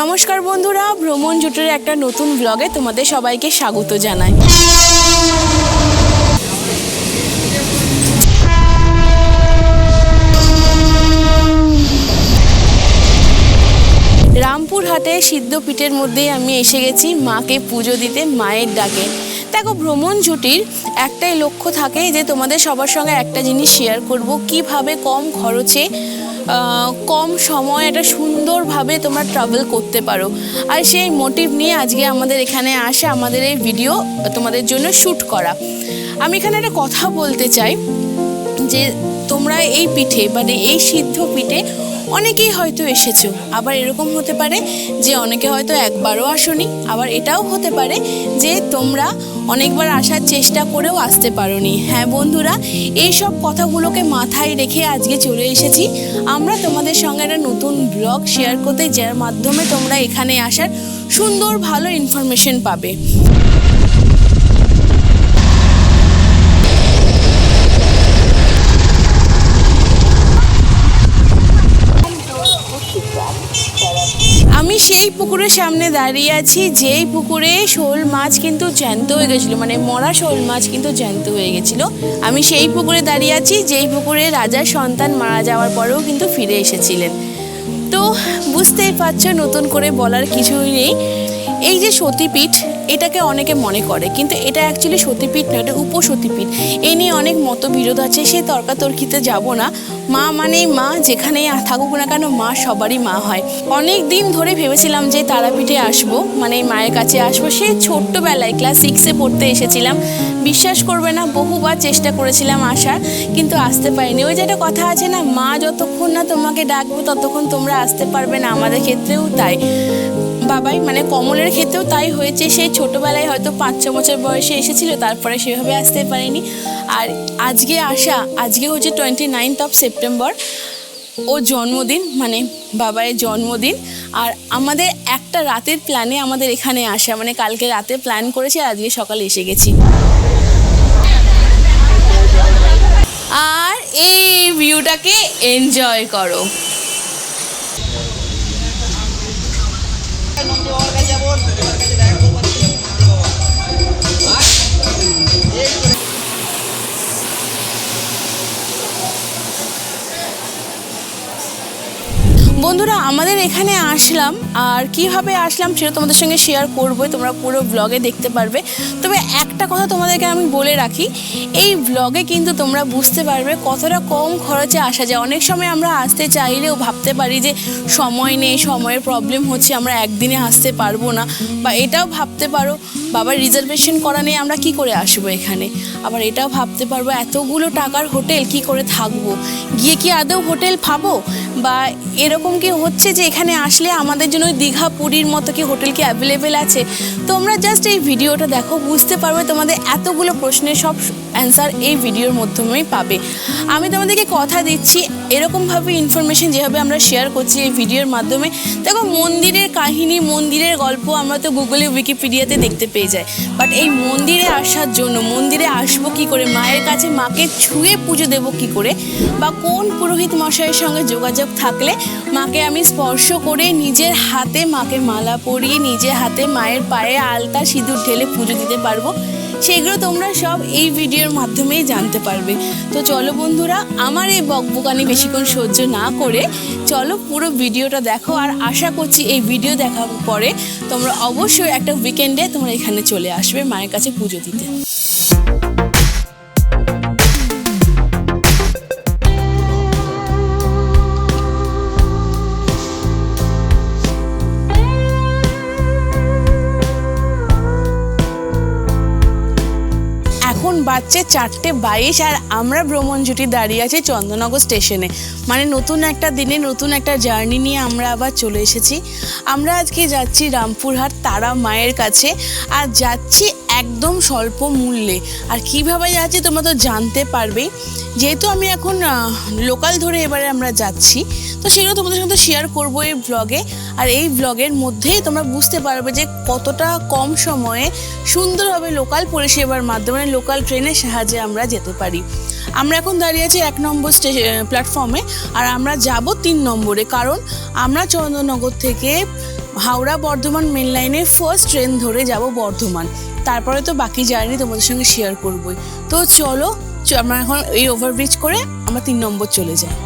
নমস্কার বন্ধুরা ভ্রমণ জুটের একটা নতুন ব্লগে তোমাদের সবাইকে স্বাগত জানাই। রামপুরহাটে সিদ্ধপীঠের মধ্যেই আমি এসে গেছি মাকে পুজো দিতে মায়ের ডাকে। দেখো, ভ্রমণ জুটির একটাই লক্ষ্য থাকে যে তোমাদের সবার সঙ্গে একটা জিনিস শেয়ার করব। কীভাবে কম খরচে কম সময় একটা সুন্দরভাবে তোমরা ট্রাভেল করতে পারো। আর সেই মোটিভ নিয়ে আজকে আমাদের এখানে আসে, আমাদের এই ভিডিও তোমাদের জন্য শ্যুট করা। আমি এখানে একটা কথা বলতে চাই যে তোমরা এই পিঠে মানে এই সিদ্ধ পিঠে অনেকেই হয়তো এসেছ। আবার এরকম হতে পারে যে অনেকে হয়তো একবারও আসনি। আবার এটাও হতে পারে যে তোমরা অনেকবার আসার চেষ্টা করেও আসতে পারোনি। হ্যাঁ বন্ধুরা এই সব কথাগুলোকে মাথায় রেখে আজকে চলে এসেছি। আমরা তোমাদের সঙ্গে একটা নতুন ব্লগ শেয়ার করতে, যার মাধ্যমে তোমরা এখানে আসার সুন্দর, ভালো ইনফরমেশন পাবে আমি সেই পুকুরের সামনে দাঁড়িয়ে আছি, যেই পুকুরে শোল মাছ কিন্তু জ্যান্ত হয়ে গেছিল মানে মরা শোল মাছ কিন্তু জ্যান্ত হয়ে গেছিল। আমি সেই পুকুরে দাঁড়িয়ে আছি, যেই পুকুরে রাজার সন্তান মারা যাওয়ার পরেও কিন্তু ফিরে এসেছিলেন। তো, বুঝতেই পারছ, নতুন করে বলার কিছুই নেই। এই যে সতীপীঠ এটাকে অনেকে মনে করে, কিন্তু এটা অ্যাকচুয়ালি সতীপীঠ নয়, এটা উপসতীপীঠ। এ নিয়ে অনেক মতবিরোধ আছে সেই তর্কাতর্কিতে যাব না। মা মানেই মা, যেখানেই থাকুক না কেন মা সবারই মা হয়। অনেক দিন ধরে ভেবেছিলাম যে তারাপীঠে আসব মানে মায়ের কাছে আসব। সে ছোট্টবেলায় ক্লাস সিক্সে পড়তে এসেছিলাম। বিশ্বাস করবে না, বহুবার চেষ্টা করেছিলাম আসার, কিন্তু আসতে পারিনি। ওই যে একটা কথা আছে না, মা যতক্ষণ না তোমাকে ডাকবো, ততক্ষণ তোমরা আসতে পারবে না। আমাদের ক্ষেত্রেও তাই। বাবাই মানে কমলের ক্ষেত্রেও তাই হয়েছে। সেই ছোটোবেলায় হয়তো পাঁচ, ছ বছর বয়সে এসেছিল, তারপরে সেভাবে আসতে পারেনি। আর আজকে আসা, আজকে হচ্ছে টোয়েন্টি নাইনথ অফ সেপ্টেম্বর ও জন্মদিন মানে বাবাইয়ের জন্মদিন। আর আমাদের একটা রাতের প্ল্যানে আমাদের এখানে আসা মানে কালকে রাতে প্ল্যান করেছি, আর আজকে সকালে এসে গেছি। আর এই ভিউটাকে এনজয় করো। বন্ধুরা, আমাদের এখানে আসলাম। আর কীভাবে আসলাম সেটা তোমাদের সঙ্গে শেয়ার করব তোমরা পুরো ব্লগে দেখতে পারবে। তবে একটা কথা তোমাদেরকে আমি বলে রাখি, এই ব্লগে কিন্তু তোমরা বুঝতে পারবে কতটা কম খরচে আসা যায়। অনেক সময় আমরা আসতে চাইলেও ভাবতে পারি যে সময় নেই, সময়ের প্রবলেম হচ্ছে, আমরা একদিনে আসতে পারব না। বা এটাও ভাবতে পারো বাবার রিজার্ভেশন করা নেই আমরা কি করে আসব এখানে? আবার এটাও ভাবতে পারব, এতগুলো টাকার হোটেল কি করে থাকব? গিয়ে কি আদৌ হোটেল পাবো? বা এরকম কি হচ্ছে যে এখানে আসলে আমাদের জন্য দীঘা পুরীর মতো কি হোটেল কি অ্যাভেলেবেল আছে? তোমরা জাস্ট এই ভিডিওটা দেখো, বুঝতে পারবে তোমাদের এতগুলো প্রশ্নের সব অ্যান্সার এই ভিডিওর মাধ্যমেই পাবে। আমি তোমাদেরকে কথা দিচ্ছি, এরকমভাবে ইনফরমেশন যেভাবে আমরা শেয়ার করছি এই ভিডিওর মাধ্যমে, দেখো মন্দিরের কাহিনী, মন্দিরের গল্প আমরা তো গুগলে উইকিপিডিয়াতে দেখতে পেয়ে যাই। বাট এই মন্দিরে আসার জন্য, মন্দিরে আসব কি করে, মায়ের কাছে মাকে ছুঁয়ে পুজো দেবো কি করে, বা কোন পুরোহিত মশাইয়ের সঙ্গে যোগাযোগ থাকলে মাকে আমি স্পর্শ করে নিজের হাতে মাকে মালা পরিয়ে, নিজের হাতে মায়ের পায়ে আলতা, সিঁদুর ঢেলে পুজো দিতে পারব। সেগুলো তোমরা সব এই ভিডিওর মাধ্যমেই জানতে পারবে। তো চলো বন্ধুরা, আমার এই বকবকানি বেশিক্ষণ সহ্য না করে চলো পুরো ভিডিওটা দেখো আর আশা করছি এই ভিডিও দেখার পরে তোমরা অবশ্যই একটা উইকেন্ডে তোমরা এখানে চলে আসবে মায়ের কাছে পুজো দিতে। বাজছে চারটে বাইশ আর আমরা ভ্রমণ জুটি দাঁড়িয়ে আছি চন্দ্রনগর স্টেশনে। মানে নতুন একটা দিনে, নতুন একটা জার্নি নিয়ে আমরা আবার চলে এসেছি। আমরা আজকে যাচ্ছি রামপুরহাট তারা মায়ের কাছে। আর যাচ্ছি একদম স্বল্প মূল্যে। আর কীভাবে যাচ্ছি তোমরা তো জানতে পারবেই যেহেতু আমি এখন লোকাল ধরে এবারে আমরা যাচ্ছি, তো সেগুলো তোমাদের সাথে শেয়ার করব এই ব্লগে আর এই ব্লগের মধ্যেই তোমরা বুঝতে পারবে যে কতটা কম সময়ে সুন্দরভাবে লোকাল পরিষেবার মাধ্যমে লোকাল ট্রেনের সাহায্যে আমরা যেতে পারি। আমরা এখন দাঁড়িয়ে আছি এক নম্বর প্ল্যাটফর্মে আর আমরা যাব তিন নম্বরে, কারণ আমরা চন্দননগর থেকে হাওড়া বর্ধমান মেন লাইনে ফার্স্ট ট্রেন ধরে যাব বর্ধমান। তারপরে তো বাকি জার্নি তোমাদের সঙ্গে শেয়ার করবই। তো চলো আমরা এখন এই ওভারব্রিজ করে আমরা তিন নম্বর চলে যাই।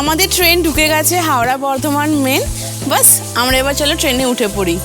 আমাদের ট্রেন ঢুকে গেছে হাওড়া বর্ধমান মেন বাস আমরা এবার চলো ট্রেনে উঠে পড়ি।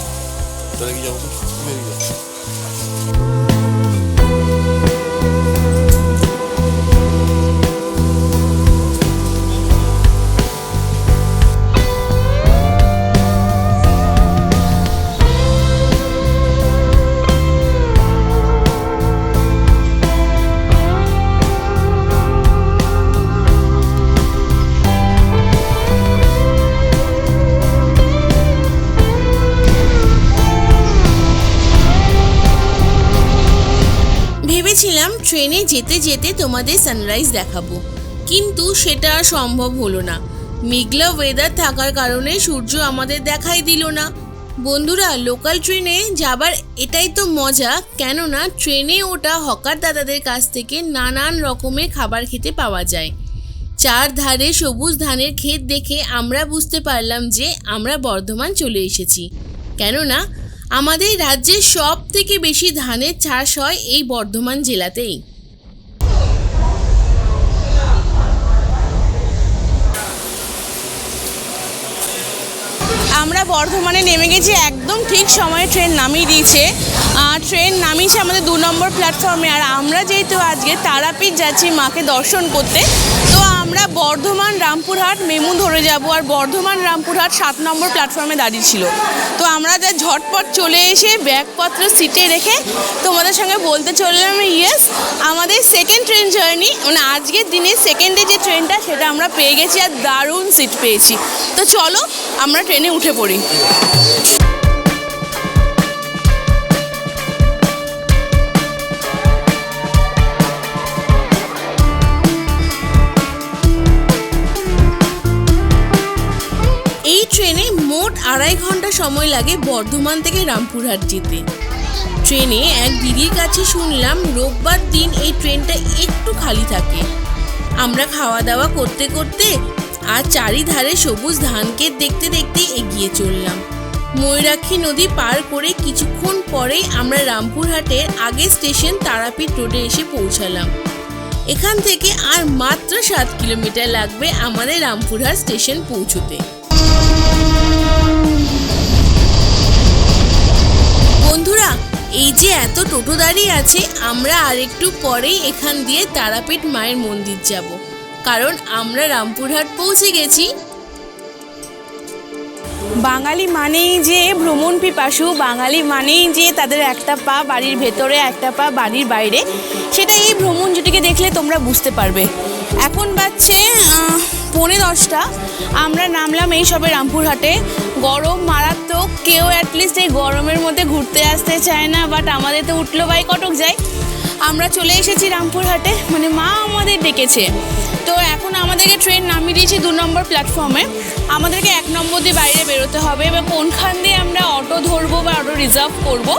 ট্রেনে যেতে যেতে তোমাদের সানরাইজ দেখাবো। কিন্তু সেটা সম্ভব হলো না। মেঘলা ওয়েদার থাকার কারণে সূর্য আমাদের দেখাই দিল না। বন্ধুরা লোকাল ট্রেনে যাবার এটাই তো মজা, কেননা ট্রেনে ওটা হকার দাদাদের কাছ থেকে নানান রকমের খাবার খেতে পাওয়া যায়। চার ধারে সবুজ ধানের ক্ষেত দেখে আমরা বুঝতে পারলাম যে আমরা বর্ধমান চলে এসেছি। কেননা আমাদের রাজ্যে সব থেকে বেশি ধানের চাষ হয় এই বর্ধমান জেলাতেই। আমরা বর্ধমানে নেমে গেছি, একদম ঠিক সময়ে ট্রেন নামিয়ে দিয়েছে। ট্রেন নামিয়েছে আমাদের দু নম্বর প্ল্যাটফর্মে আর আমরা যেহেতু আজকে তারাপীঠ যাচ্ছি মাকে দর্শন করতে, তো আমরা বর্ধমান রামপুরহাট, মেমু ধরে যাব। আর বর্ধমান রামপুরহাট সাত নম্বর প্ল্যাটফর্মে দাঁড়িয়ে ছিল। তো আমরা যা ঝটপট চলে এসে ব্যাগপত্র সিটে রেখে তোমাদের সঙ্গে বলতে চললাম ইয়েস আমাদের সেকেন্ড ট্রেন জার্নি মানে আজকের দিনে সেকেন্ডে যে ট্রেনটা সেটা আমরা পেয়ে গেছি আর দারুণ সিট পেয়েছি। তো চলো, আমরা ট্রেনে উঠে পড়ি। আড়াই ঘণ্টা সময় লাগে বর্ধমান থেকে রামপুরহাট যেতে। ট্রেনে এক দিদির কাছে শুনলাম রোববার দিন এই ট্রেনটা একটু খালি থাকে। আমরা খাওয়া দাওয়া করতে করতে আর চারিধারে সবুজ ধানক্ষেত দেখতে দেখতে এগিয়ে চললাম। ময়ূরাক্ষী নদী পার করে কিছুক্ষণ পরেই আমরা রামপুরহাটের আগের স্টেশন তারাপীঠ রোডে এসে পৌঁছালাম। এখান থেকে আর মাত্র সাত কিলোমিটার লাগবে আমাদের রামপুরহাট স্টেশন পৌঁছতে। এই যে এত টোটো দাঁড়িয়ে আছে, আমরা আর একটু পরেই এখান দিয়ে তারাপীঠ মায়ের মন্দির যাব। কারণ আমরা রামপুরহাট পৌঁছে গেছি। বাঙালি মানেই যে ভ্রমণ পিপাসু, বাঙালি মানেই যে তাদের একটা পা বাড়ির ভেতরে, একটা পা বাড়ির বাইরে, সেটা এই ভ্রমণ জুটিকে দেখলে তোমরা বুঝতে পারবে। এখন বাজছে পৌনে দশটা। আমরা নামলাম এই সবে রামপুরহাটে। গরম মারাত্মক। কেউ অ্যাটলিস্ট এই গরমের মধ্যে ঘুরতে আসতে চায় না বাট আমাদের তো উঠল বাই কটক যায় আমরা চলে এসেছি রামপুরহাটে। মানে মা আমাদের ডেকেছে। তো এখন আমাদেরকে ট্রেন নামিয়ে দিয়েছে দু নম্বর প্ল্যাটফর্মে আমাদেরকে এক নম্বর দিয়ে বাইরে বেরোতে হবে। এবার কোনখান দিয়ে আমরা অটো ধরবো বা অটো রিজার্ভ করব?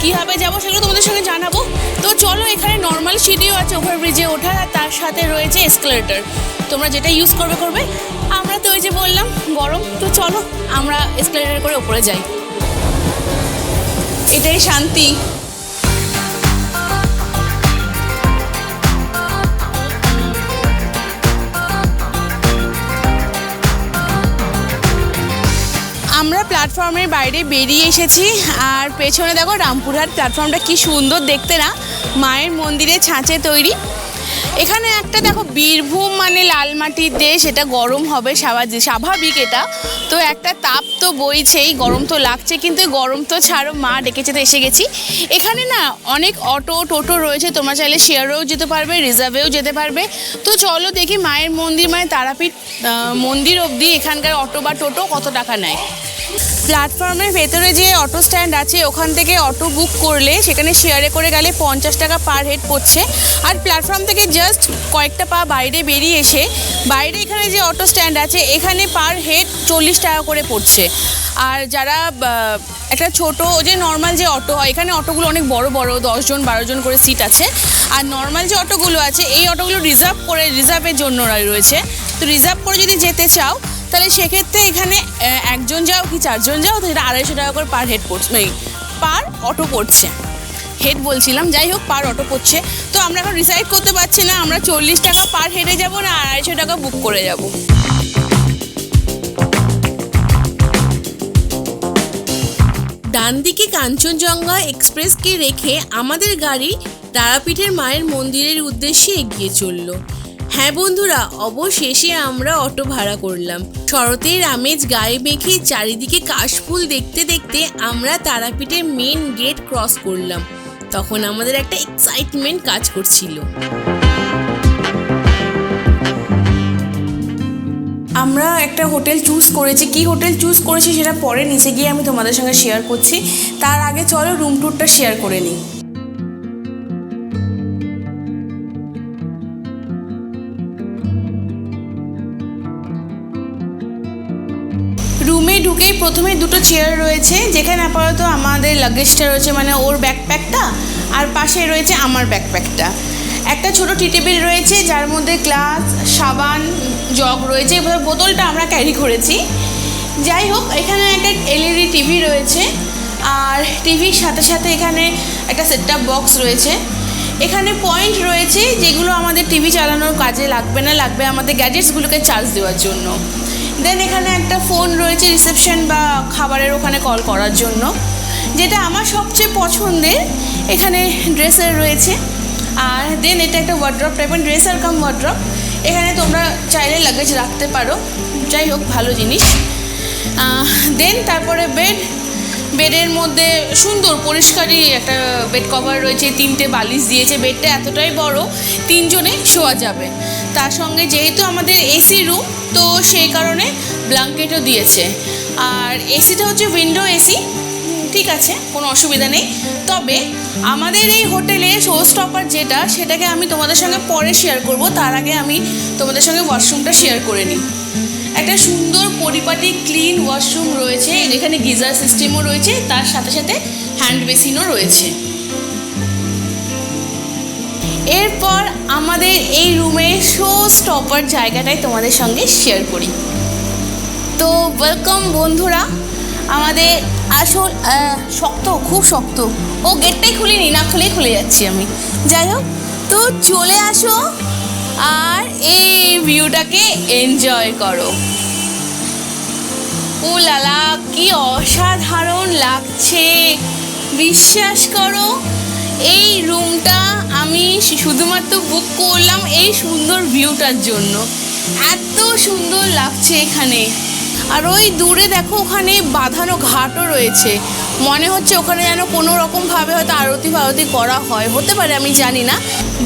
কীভাবে যাব সেগুলো তোমাদের সঙ্গে জানাব। তো চলো, এখানে নর্মাল সিঁড়িও আছে ওভারব্রিজে আর তার সাথে রয়েছে এসকেলেটার তোমরা যেটা ইউজ করবে করবে। তো ওই যে বললাম, গরম, তো চলো আমরা এসকেলেটার করে ওপরে যাই। এটাই শান্তি। আমরা প্ল্যাটফর্মের বাইরে বেরিয়ে এসেছি, আর পেছনে দেখো রামপুরহাট প্ল্যাটফর্মটা কি সুন্দর দেখতে না। মায়ের মন্দিরে ছাঁচে তৈরি। এখানে একটা দেখো বীরভূম মানে লাল মাটির দেশ, এটা গরম হবে স্বাভাবিক এটা। তো একটা তাপ তো বইছেই, গরম তো লাগছে, কিন্তু গরম তো ছাড়ো, মা ডেকেছে তো এসে গেছি। এখানে না অনেক অটো, টোটো রয়েছে, তোমরা চাইলে শেয়ারেও যেতে পারবে, রিজার্ভেও যেতে পারবে। তো চলো দেখি মায়ের মন্দির মানে তারাপীঠ মন্দির অবধি এখানকার অটো বা টোটো কত টাকা নেয়। প্ল্যাটফর্মের ভেতরে যে অটো স্ট্যান্ড আছে, ওখান থেকে অটো বুক করলে সেখানে শেয়ারে করে গেলে পঞ্চাশ টাকা পার হেড পড়ছে। আর প্ল্যাটফর্ম থেকে জাস্ট কয়েকটা পা বাইরে বেরিয়ে এসে, বাইরে এখানে যে অটো স্ট্যান্ড আছে, এখানে পার হেড চল্লিশ টাকা করে পড়ছে। আর যারা একটা ছোট যে নর্মাল যে অটো হয়, এখানে অটোগুলো অনেক বড় বড় দশজন বারো জন করে সিট আছে। আর নর্মাল যে অটোগুলো আছে, এই অটোগুলো রিজার্ভ করে রিজার্ভের জন্য রয়েছে। তো রিজার্ভ করে যদি যেতে চাও তাহলে সেক্ষেত্রে এখানে একজন যাও কি চারজন যাও, তো সেটা আড়াইশো টাকা করে পার হেড পড়ছে এই পার অটো পড়ছে। হেড বলছিলাম, যাই হোক পার অটো পড়ছে। তো আমরা এখন ডিসাইড করতে পারছি না, আমরা চল্লিশ টাকা পার হেডে যাব না, আড়াইশো টাকা বুক করে যাব। ডান দিকে কাঞ্চনজঙ্ঘা এক্সপ্রেসকে রেখে আমাদের গাড়ি তারাপীঠের মায়ের মন্দিরের উদ্দেশ্যে এগিয়ে চলল। হ্যাঁ বন্ধুরা, অবশেষে আমরা অটো ভাড়া করলাম। শরতের আমেজ গায়ে মেখে চারিদিকে কাশফুল দেখতে দেখতে আমরা তারাপীঠের মেন গেট ক্রস করলাম। তখন আমাদের একটা এক্সাইটমেন্ট কাজ করছিল। আমরা একটা হোটেল চুজ করেছি। কি হোটেল চুজ করেছি সেটা পরে নিচে গিয়ে আমি তোমাদের সঙ্গে শেয়ার করছি। তার আগে চলো রুম ট্যুরটা শেয়ার করে নিই। প্রথমে দুটো চেয়ার রয়েছে, যেখানে আপাতত আমাদের লাগেজটা রয়েছে মানে ওর ব্যাকপ্যাকটা আর পাশে রয়েছে আমার ব্যাকপ্যাকটা একটা ছোট টি টেবিল রয়েছে, যার মধ্যে গ্লাস সাবান জগ রয়েছে, এবার বোতলটা আমরা ক্যারি করেছি। যাই হোক, এখানে একটা এলইডি টিভি রয়েছে, আর টিভির সাথে সাথে এখানে একটা সেটআপ বক্স রয়েছে। এখানে পয়েন্ট রয়েছে, যেগুলো আমাদের টিভি চালানোর কাজে লাগবে না, লাগবে আমাদের গ্যাজেটসগুলোকে চার্জ দেওয়ার জন্য। দেন এখানে একটা ফোন রয়েছে রিসেপশন বা খাবারের ওখানে কল করার জন্য, যেটা আমার সবচেয়ে পছন্দের। এখানে ড্রেসার রয়েছে। আর দেন এটা একটা ওয়ার্ড্রপ টাইপের ড্রেসার কাম ওয়ার্ড্রপ এখানে তোমরা চাইলে লাগেজ রাখতে পারো। যাই হোক, ভালো জিনিস। দেন তারপরে বেড বেডের মধ্যে সুন্দর, পরিষ্কারই একটা বেড কভার রয়েছে, তিনটে বালিশ দিয়েছে। বেডটা এতটাই বড়, তিনজনে শোয়া যাবে। তার সঙ্গে যেহেতু আমাদের এসি রুম তো সেই কারণে ব্ল্যাঙ্কেটও দিয়েছে। আর এসিটা হচ্ছে উইন্ডো এসি ঠিক আছে, কোনো অসুবিধা নেই। তবে আমাদের এই হোটেলে শো স্টপার যেটা, সেটাকে আমি তোমাদের সঙ্গে পরে শেয়ার করব। তার আগে আমি তোমাদের সঙ্গে ওয়াশরুমটা শেয়ার করে নিই। একটা সুন্দর পরিপাটি ক্লিন ওয়াশরুম রয়েছে। এখানে গিজার সিস্টেমও রয়েছে, তার সাথে সাথে হ্যান্ড বেসিনও রয়েছে। এরপর আমাদের এই রুমের শো স্টপার জায়গাটাই তোমাদের সঙ্গে শেয়ার করি। তো ওয়েলকাম বন্ধুরা, আমাদের আসল শক্ত, খুব শক্ত। ও গেটটাই খুলিনি, না খুলেই খুলে যাচ্ছি আমি। যাই হোক, তো চলে আসো আর এই ভিউটাকে এনজয় করো। ও লালা, কি অসাধারণ লাগছে। বিশ্বাস করো, এই রুমটা আমি শুধুমাত্র বুক করলাম এই সুন্দর ভিউটার জন্য। এত সুন্দর লাগছে এখানে। আর ওই দূরে দেখো ওখানে বাঁধানো ঘাটও রয়েছে। মনে হচ্ছে ওখানে যেন কোনো রকমভাবে হয়তো আরতি ফারতি করা হয়। হতে পারে, আমি জানি না।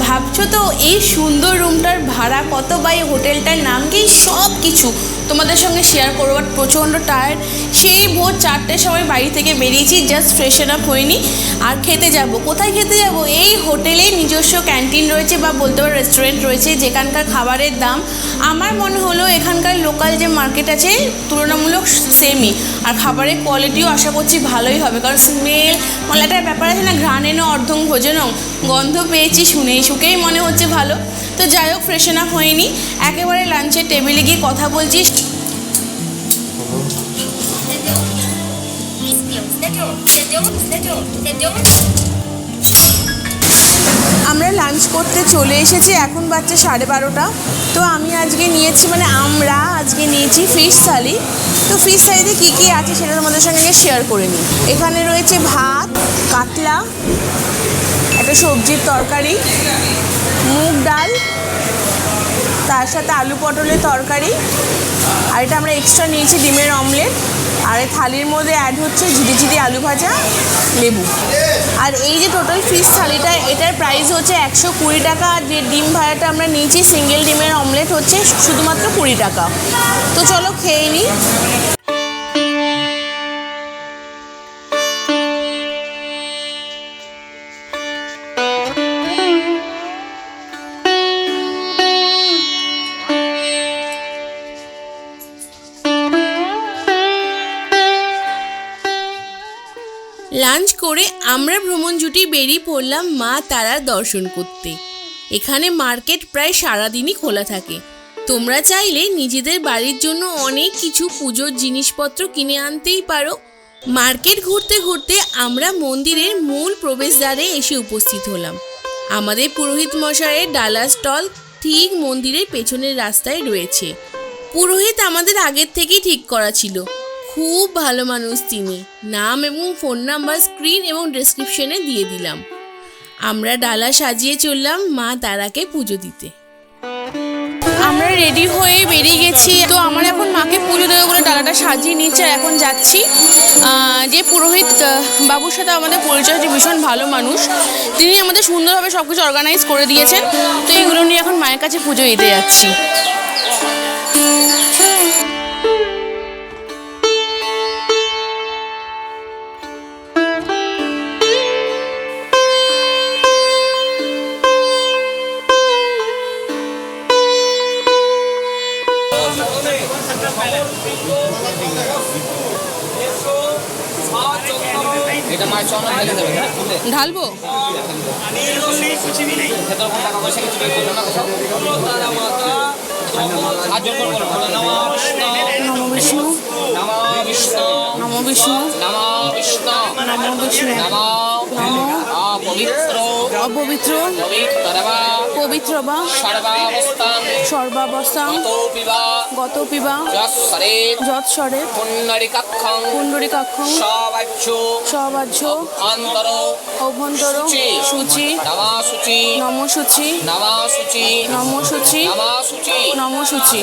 ভাবছ তো এই সুন্দর রুমটার ভাড়া কত? বা এই হোটেলটার নাম কি? সব কিছু তোমাদের সঙ্গে শেয়ার করব প্রচণ্ড টায়ার্ড সেই ভোর চারটের সময় বাড়ি থেকে বেরিয়েছি জাস্ট ফ্রেশন আপ হয়নি। আর খেতে যাব। কোথায় খেতে যাব? এই হোটেলে নিজস্ব ক্যান্টিন রয়েছে বা বলতে পারো রেস্টুরেন্ট রয়েছে, যেখানকার খাবারের দাম। আমার মনে হলো এখানকার লোকাল যে মার্কেট আছে, তুলনামূলক সেমই আর খাবারের কোয়ালিটিও আশা করছি ভালোই হবে। কারণ স্মেল মানে একটা ব্যাপার আছে না ঘ্রাণেন অর্ধং ভোজনং গন্ধ পেয়েছি, শুনেই, শুকেই মনে হচ্ছে ভালো। তো যাই হোক ফ্রেশন আপ হয়নি একেবারে লাঞ্চের টেবিলে গিয়ে কথা বলছি Entendeu? Entendeu? Entendeu? Entendeu? আমরা লাঞ্চ করতে চলে এসেছি, এখন বাচ্চা সাড়ে বারোটা তো আমি আজকে নিয়েছি মানে আমরা আজকে নিয়েছি ফিশ থালি তো ফিশ থালিতে কী কী আছে সেটা তোমাদের সঙ্গে শেয়ার করে নিই এখানে রয়েছে ভাত, কাতলা, একটা সবজির তরকারি মুগ ডাল, তার সাথে আলু পটলের তরকারি, আর এটা আমরা এক্সট্রা নিয়েছি ডিমের অমলেট আর এই থালির মধ্যে অ্যাড হচ্ছে ঝিরি ঝিরি আলু ভাজা, লেবু। আর এই যে টোটাল ফিশ থালিটা, এটার প্রাইস হচ্ছে একশো কুড়ি টাকা, আর যে ডিম ভাড়াটা আমরা নিয়েছি সিঙ্গেল ডিমের অমলেট হচ্ছে শুধুমাত্র কুড়ি টাকা। তো চলো খেয়ে নিই লাঞ্চ করে আমরা ভ্রমণ জুটি বেরিয়ে পড়লাম মা তারার দর্শন করতে। এখানে মার্কেট প্রায় সারাদিনই খোলা থাকে। তোমরা চাইলে নিজেদের বাড়ির জন্য অনেক কিছু পুজোর জিনিসপত্র কিনে আনতেই পারো। মার্কেট ঘুরতে ঘুরতে আমরা মন্দিরের মূল প্রবেশদ্বারে এসে উপস্থিত হলাম। আমাদের পুরোহিত মশাইয়ের ডালা স্টল ঠিক মন্দিরের পেছনের রাস্তায় রয়েছে। পুরোহিত আমাদের আগের থেকেই ঠিক করা ছিল। খুব ভালো মানুষ তিনি। নাম এবং ফোন নাম্বার স্ক্রিন এবং ডেসক্রিপশনে দিয়ে দিলাম। আমরা ডালা সাজিয়ে চললাম মা তারাকে পুজো দিতে। আমরা রেডি হয়ে বেরিয়ে গেছি। তো আমার এখন মাকে পুজো দেবো বলে ডালাটা সাজিয়ে নিচ্ছে আর এখন যাচ্ছি। যে পুরোহিত বাবুর সাথে আমাদের পরিচয় যে ভীষণ ভালো মানুষ, তিনি আমাদের সুন্দরভাবে সব কিছু অর্গানাইজ করে দিয়েছেন। তো এইগুলো নিয়ে এখন মায়ের কাছে পুজো দিতে যাচ্ছি। বলো, নম বিষ্ণু। নম বিষ্ণু। নম বিষ্ণু। নম বিষ্ণু। নমঃ অপবিত্র পবিত্র বা সর্বাবস্থান গত পিবা যৎসরে যৎসরে পুণ্ডরিকাক্ষং সবাহ্য অভ্যন্তর সূচি নমঃ শুচি নম সূচি নমঃ শুচি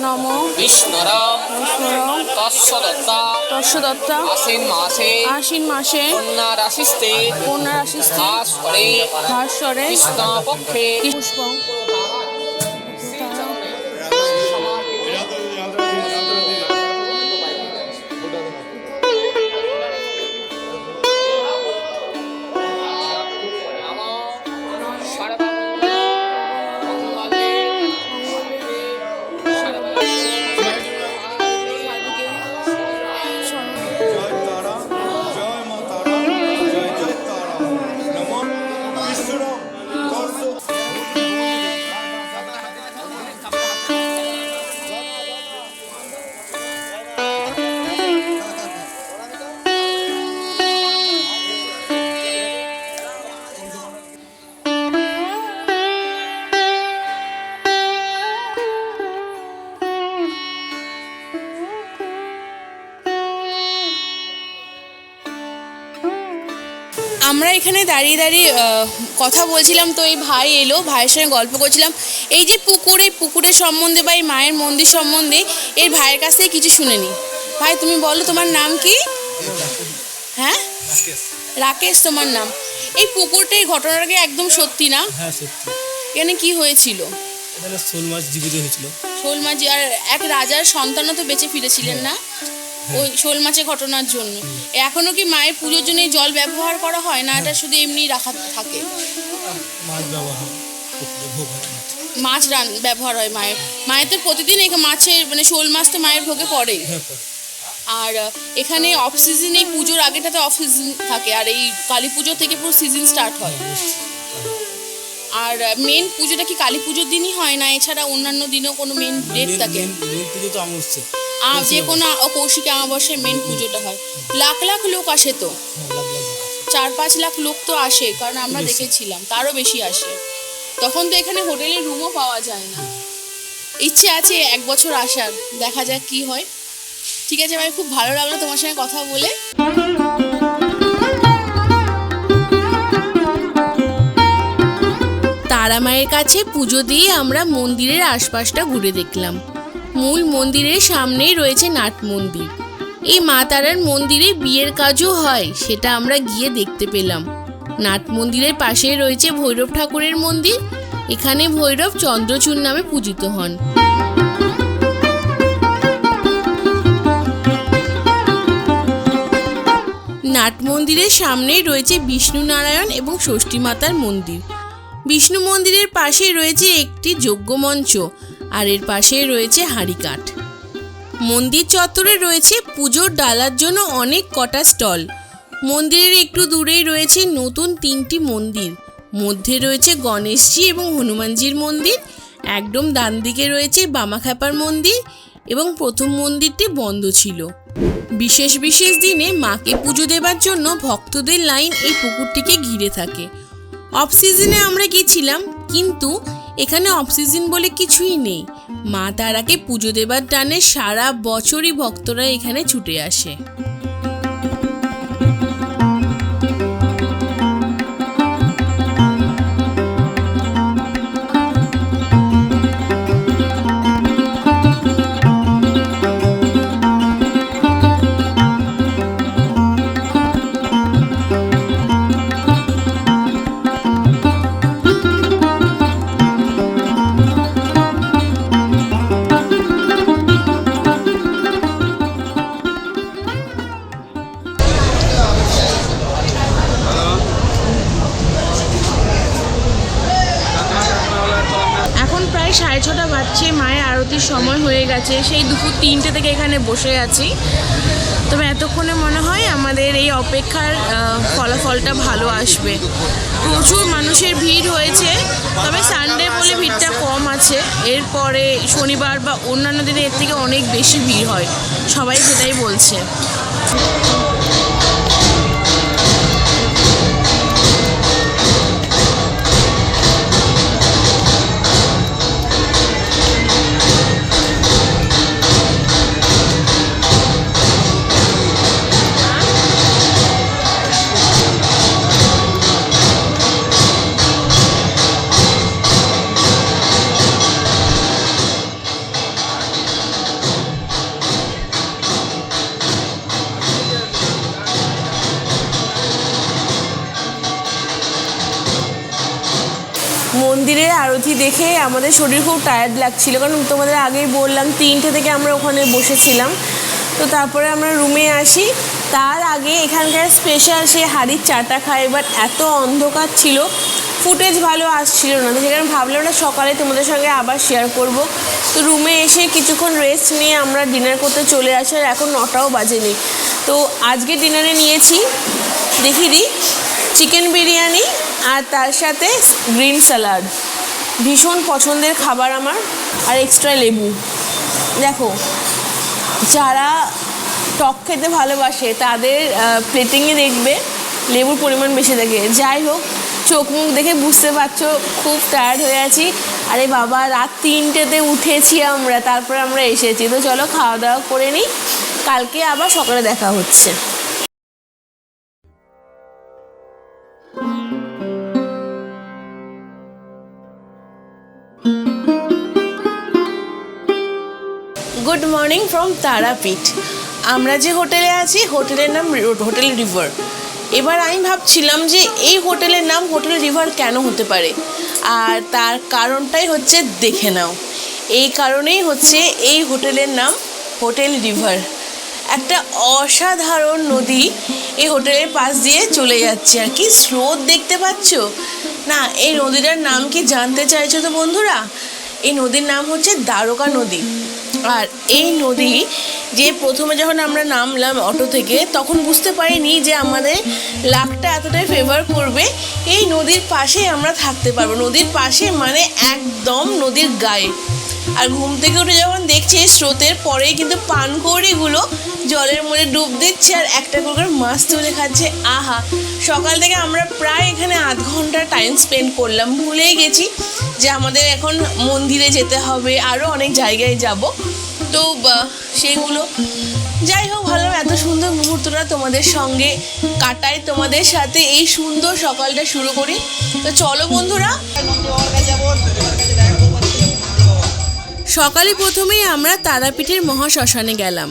নম। নমঃ তস্বদত্তা নম সূচি নমঃ নম বিষ্ণুরম। ঈশ্বর তস্য দত্তা তস্য দত্তা আশ্বিন মাসে। আশ্বিন মাসে। কন্যা রাশিস্তে কন্যা রাশিস্তে ভাস্বরে ভাস্বরে কৃষ্ণ পক্ষে পুষ্প। দাঁড়িয়ে দাঁড়িয়ে কথা বলছিলাম তো এই ভাই এলো ভাইয়ের সঙ্গে গল্প করছিলাম। এই যে পুকুর এই পুকুরের সম্বন্ধে বা এই মায়ের মন্দির সম্বন্ধে এর ভাইয়ের কাছ থেকে কিছু শুনে নি। ভাই তুমি বলো তোমার নাম কি? হ্যাঁ? রাকেশ তোমার নাম? এই পুকুরটা এই ঘটনাটা কি একদম সত্যি না? হ্যাঁ সত্যি। এখানে কি হয়েছিল? এখানে শোল মাছ জীবিত হয়েছিল। শোল মাছ আর এক রাজার সন্তানও তো বেঁচে ফিরেছিলেন না? ওই শোল মাছের ঘটনার জন্য। এখনও কি মায়ের পুজোর জন্য জল ব্যবহার করা হয় না? এটা শুধু এমনি রাখা থাকে। মাছ রান ব্যবহার হয় মায়ের। মায়ের তো প্রতিদিন মাছের মানে শোল মাছ তো মায়ের ভোগে পড়ে। হ্যাঁ আর এখানে অফ সিজন এই পুজোর আগেটাতে অফ সিজন থাকে। আর এই কালী পুজো থেকে পুরো সিজন স্টার্ট হয়। আর মেন পুজোটা কি কালী পুজোর দিনই হয় না? এছাড়া অন্যান্য দিনেও কোনো মেন ডেট থাকে? মেন- পুজো তো অমাবস্যা। যে কোনো কৌশিক অমাবস্যায় মেন পুজোটা হয়। লাখ লাখ লোক আসে তো। চার পাঁচ লাখ লোক তো আসে কারণ আমরা দেখেছিলাম তারও বেশি আসে। তখন তো এখানে হোটেলের রুমও পাওয়া যায় না। ইচ্ছে আছে এক বছর আসার দেখা যাক কি হয়। ঠিক আছে ভাই খুব ভালো লাগল তোমার সঙ্গে কথা বলে। তারা মায়ের কাছে পুজো দিয়ে আমরা মন্দিরের আশপাশটা ঘুরে দেখলাম। মূল মন্দিরের সামনেই রয়েছে নাট মন্দির। এই মা তারার মন্দিরে বিয়ের কাজও হয়, সেটা আমরা গিয়ে দেখতে পেলাম। নাট মন্দিরের পাশেই রয়েছে ভৈরব ঠাকুরের মন্দির, এখানে ভৈরব চন্দ্রচূড় নামে পূজিত হন। নাট মন্দিরের সামনেই রয়েছে বিষ্ণু নারায়ণ এবং ষষ্ঠী মাতার মন্দির। বিষ্ণু মন্দিরের পাশেই রয়েছে একটি যজ্ঞমঞ্চ আর এর পাশেই রয়েছে হাঁড়িকাঠ মন্দির চত্বরে রয়েছে পুজোর ডালার জন্য অনেক কটা স্টল। মন্দিরের একটু দূরেই রয়েছে নতুন তিনটি মন্দির। মধ্যে রয়েছে গণেশজি এবং হনুমানজির মন্দির, একদম ডান দিকে রয়েছে বামাখ্যাপার মন্দির এবং প্রথম মন্দিরটি বন্ধ ছিল। বিশেষ বিশেষ দিনে মাকে পুজো দেবার জন্য ভক্তদের লাইন এই পুকুরটিকে ঘিরে থাকে। অফ সিজনে আমরা গেছিলাম, কিন্তু এখানে অফসিজন বলে কিছুই নেই। মা তারাকে পুজো দেবার টানে সারা বছরই ভক্তরা এখানে ছুটে আসে। প্রায় সাড়ে ছটা বাজছে, মায়ের আরতির সময় হয়ে গেছে। সেই দুপুর তিনটে থেকে এখানে বসে আছি। তবে এতক্ষণে মনে হয় আমাদের এই অপেক্ষার ফলাফলটা ভালো আসবে। প্রচুর মানুষের ভিড় হয়েছে, তবে সানডে বলে ভিড়টা কম আছে। এরপরে শনিবার বা অন্যান্য দিনে এর থেকে অনেক বেশি ভিড় হয়। সবাই সেটাই বলছে। আরতি দেখে আমাদের শরীর খুব টায়ার্ড লাগছিল, কারণ তোমাদের আগেই বললাম তিনটে থেকে আমরা ওখানে বসেছিলাম। তো তারপরে আমরা রুমে আসি, তার আগে এখানকার স্পেশাল সে হাড়ির চাটা খাই বাট এত অন্ধকার ছিল ফুটেজ ভালো আসছিল না। তো সেখানে ভাবলাম না সকালে তোমাদের সঙ্গে আবার শেয়ার করব। তো রুমে এসে কিছুক্ষণ রেস্ট নিয়ে আমরা ডিনার করতে চলে আসি, আর এখন নটাও বাজেনি। তো আজকে ডিনারে নিয়েছি, দেখি দিই চিকেন বিরিয়ানি আর তার সাথে গ্রিন স্যালাড ভীষণ পছন্দের খাবার আমার, আর এক্সট্রা লেবু। দেখো, যারা টক খেতে ভালোবাসে, তাদের প্লেটিংয়ে দেখবে লেবুর পরিমাণ বেশি থাকে। যাই হোক চোখ মুখ দেখে বুঝতে পারছ, খুব টায়ার্ড হয়ে আছি। আরে বাবা, রাত তিনটেতে উঠেছি আমরা, তারপরে আমরা এসেছি। তো চলো খাওয়া দাওয়া করে নিই। কালকে আবার সকালে দেখা হচ্ছে। মর্নিং ফ্রম তারাপীঠ আমরা যে হোটেলে আছি, হোটেলের নাম হোটেল রিভার। এবার আমি ভাবছিলাম যে এই হোটেলের নাম হোটেল রিভার কেন হতে পারে? আর তার কারণটাই হচ্ছে দেখে নাও। এই কারণেই হচ্ছে এই হোটেলের নাম হোটেল রিভার। একটা অসাধারণ নদী এই হোটেলের পাশ দিয়ে চলে যাচ্ছে। আর কি স্রোত দেখতে পাচ্ছ? না, এই নদীটার নাম কি জানতে চাইছো তো বন্ধুরা? এই নদীর নাম হচ্ছে দ্বারকা নদী। আর এই নদী যে প্রথমে যখন আমরা নামলাম অটো থেকে, তখন বুঝতে পারিনি যে আমাদের লাকটা এতটাই ফেভার করবে। এই নদীর পাশে আমরা থাকতে পারব। নদীর পাশে মানে একদম নদীর গায়ে। আর ঘুম থেকে উঠে যখন দেখছি স্রোতের পরেই কিন্তু পানকৌড়িগুলো জলের মধ্যে ডুব দিচ্ছে আর একটা করে মাছ তুলে খাচ্ছে। আহা! সকাল থেকে আমরা প্রায় এখানে আধ ঘণ্টা টাইম স্পেন্ড করলাম। ভুলেই গেছি যে আমাদের এখন মন্দিরে যেতে হবে আরও অনেক জায়গায় যাব। তো বা, সেগুলো। যাই হোক ভালো এত সুন্দর মুহূর্তটা তোমাদের সঙ্গে কাটাই। তোমাদের সাথে এই সুন্দর সকালটা শুরু করি। তো চলো বন্ধুরা সকালে প্রথমেই আমরা তারাপীঠের মহাশ্মশানে গেলাম।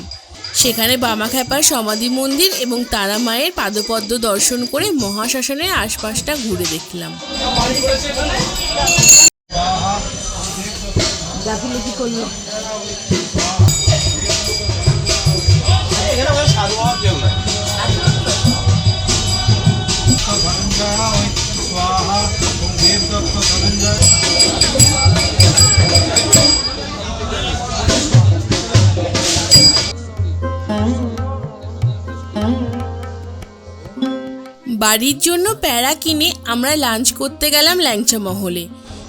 সেখানে বামাখ্যাপার সমাধি মন্দির এবং তারা মায়ের পাদপদ্ম দর্শন করে মহাশ্মশানের আশপাশটা ঘুরে দেখলাম। ধনঞ্জয় বাড়ির জন্য প্যারা কিনে আমরা লাঞ্চ করতে গেলাম ল্যাংচা মহলে।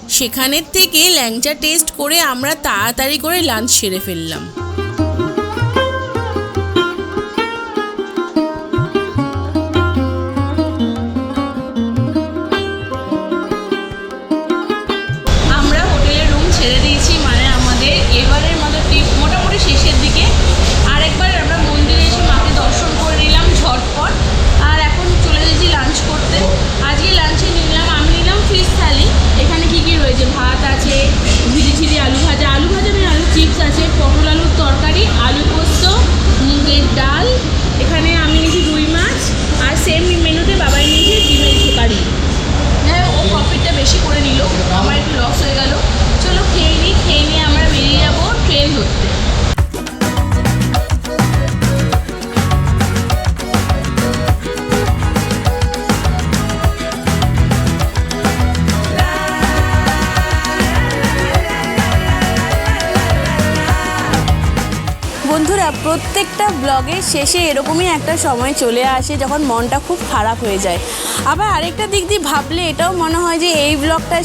সেখানের থেকে ল্যাংচা টেস্ট করে আমরা তাড়াতাড়ি করে লাঞ্চ সেরে ফেললাম। প্রত্যেকটা ব্লগের শেষে এরকমই একটা সময় চলে আসে যখন মনটা খুব খারাপ হয়ে যায়। আবার আরেকটা দিক দিয়ে ভাবলে এটাও মনে হয় যে এই ব্লগটা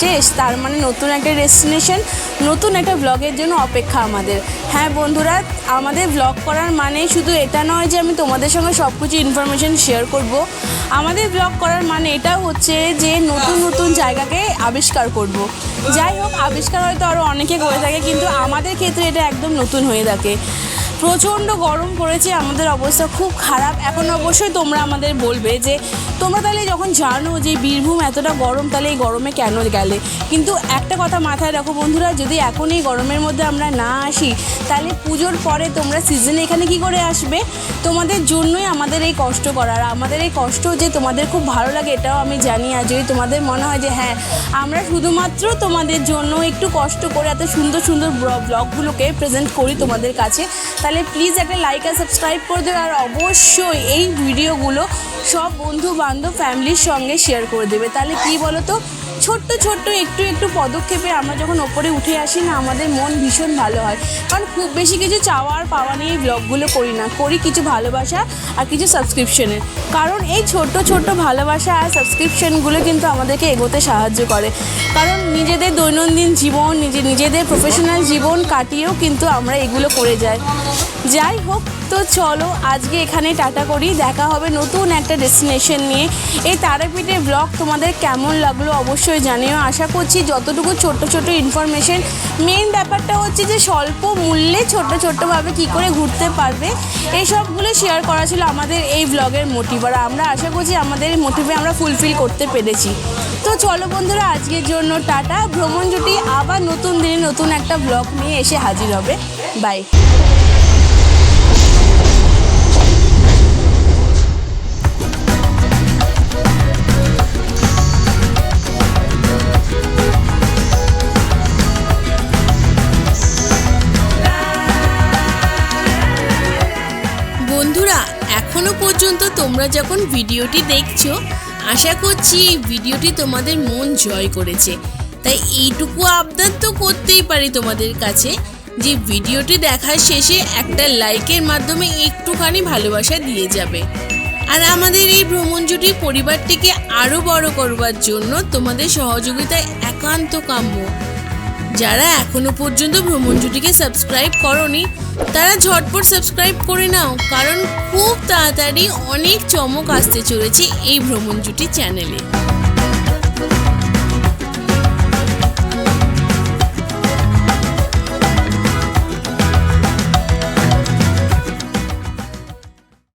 শেষ, তার মানে নতুন একটা ডেস্টিনেশন নতুন একটা ব্লগের জন্য অপেক্ষা আমাদের। হ্যাঁ বন্ধুরা, আমাদের ব্লগ করার মানে শুধু এটা নয় যে আমি তোমাদের সঙ্গে সব কিছু ইনফরমেশন শেয়ার করব। আমাদের ব্লগ করার মানে এটাও হচ্ছে যে নতুন নতুন জায়গাকে আবিষ্কার করব। যাই হোক, আবিষ্কার হয়তো আরও অনেকে করে থাকে, কিন্তু আমাদের ক্ষেত্রে এটা একদম নতুন হয়ে থাকে। প্রচণ্ড গরম পড়েছে, আমাদের অবস্থা খুব খারাপ। এখন অবশ্যই তোমরা আমাদের বলবে যে, তোমরা তাহলে যখন জানো যে বীরভূম এতটা গরম, তাহলে এই গরমে কেন গেলে? কিন্তু একটা কথা মাথায় রাখো বন্ধুরা, যদি এখন এই গরমের মধ্যে আমরা না আসি, তাহলে পুজোর পরে তোমরা সিজনে এখানে কি করে আসবে? তোমাদের জন্যই আমাদের এই কষ্ট করার। আমাদের এই কষ্ট যে তোমাদের খুব ভালো লাগে, এটাও আমি জানি আর যদি তোমাদের মনে হয় যে হ্যাঁ আমরা শুধুমাত্র তোমাদের জন্য একটু কষ্ট করে এত সুন্দর সুন্দর ব্লগগুলোকে প্রেজেন্ট করি তোমাদের কাছে, তাহলে প্লিজ একটা লাইক আর সাবস্ক্রাইব করে দেবে, আর অবশ্যই এই ভিডিওগুলো সব বন্ধু বান্ধব ফ্যামিলির সঙ্গে শেয়ার করে দেবে। তাহলে কী বলো তো ছোট্ট ছোট্ট, একটু একটু পদক্ষেপে আমরা যখন ওপরে উঠে আসি না, আমাদের মন ভীষণ ভালো হয়। কারণ খুব বেশি কিছু চাওয়া আর পাওয়া নিয়ে ব্লগগুলো করি না। করি কিছু ভালোবাসা আর কিছু সাবস্ক্রিপশনের কারণ এই ছোট্ট ছোট্ট ভালোবাসা আর সাবস্ক্রিপশনগুলো কিন্তু আমাদেরকে এগোতে সাহায্য করে। কারণ নিজেদের দৈনন্দিন জীবন, নিজে, নিজেদের প্রফেশনাল জীবন কাটিয়েও কিন্তু আমরা এগুলো করে যাই। যাই হোক তো চলো আজকে এখানে টাটা করি। দেখা হবে নতুন একটা ডেস্টিনেশন নিয়ে। এই তারাপীঠের ব্লগ তোমাদের কেমন লাগল অবশ্যই জানিও। আশা করছি যতটুকু ছোট্ট ছোট্ট ইনফরমেশন মেন ব্যাপারটা হচ্ছে যে স্বল্প মূল্যে ছোট্ট ছোট্টভাবে কী করে ঘুরতে পারবে। এই সবগুলো শেয়ার করা ছিল আমাদের এই ব্লগের মোটিভ আর আমরা আশা করছি আমাদের মোটিভে আমরা ফুলফিল করতে পেরেছি। তো চলো বন্ধুরা, আজকের জন্য টাটা। ভ্রমণ জুটি আবার নতুন দিনে নতুন একটা ব্লগ নিয়ে এসে হাজির হবে। বাই তোমরা যখন ভিডিওটি দেখছ, আশা করছি এই ভিডিওটি তোমাদের মন জয় করেছে। তাই এইটুকু আবদার তো করতেই পারি তোমাদের কাছে যে ভিডিওটি দেখার শেষে একটা লাইকের মাধ্যমে একটুখানি ভালোবাসা দিয়ে যাবে। আর আমাদের এই ভ্রমণ জুটি পরিবারটিকে আরও বড় করবার জন্য তোমাদের সহযোগিতা একান্ত কাম্য। যারা এখনও পর্যন্ত ভ্রমণ জুটিকে সাবস্ক্রাইব করনি তারা ঝটপট সাবস্ক্রাইব করে নাও, কারণ খুব তাড়াতাড়ি অনেক চমক আসতে চলেছে এই ভ্রমণ জুটি চ্যানেলে